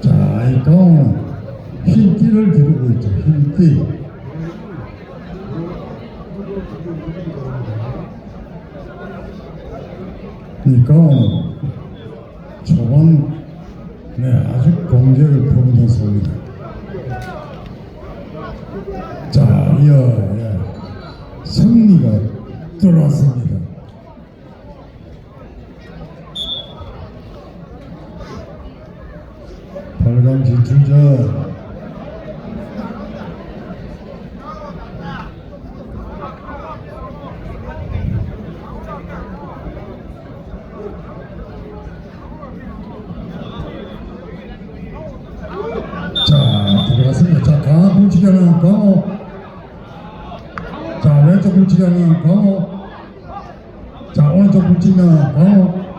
자, 이 강호는 흰띠를 기르고 있죠. 흰띠. 이 강호는 초반 네, 아주 공격을 퍼붓었습니다. 자, 이어 예, 승리가 들어왔습니다. 발광 진출전. 자 들어갔습니다. 자 강한 불치기하는 강호. 자 왼쪽 불치기하는 강호. 자 오른쪽 불치기하는 강호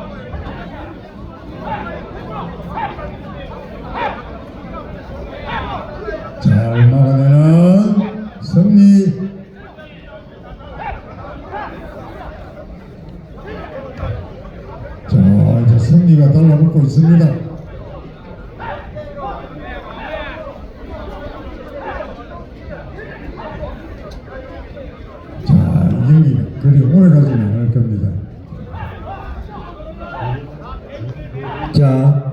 잘 막아내는 승리. 자 이제 승리가 달라붙고 있습니다. 자이 경기 그리 오래 가지는 않을 겁니다. 자,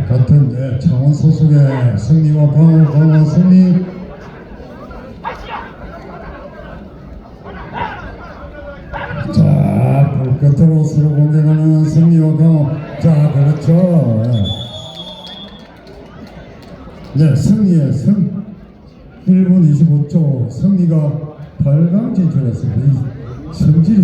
같은 네, 창원 소속의 승리와 강호 강호 승리 자, 볼 끝으로 서로 공격하는 승리와 강호. 자, 그렇죠. 예. 네, 승리의 승. 1분 25초 승리가 8강 진출했습니다. 이 성질이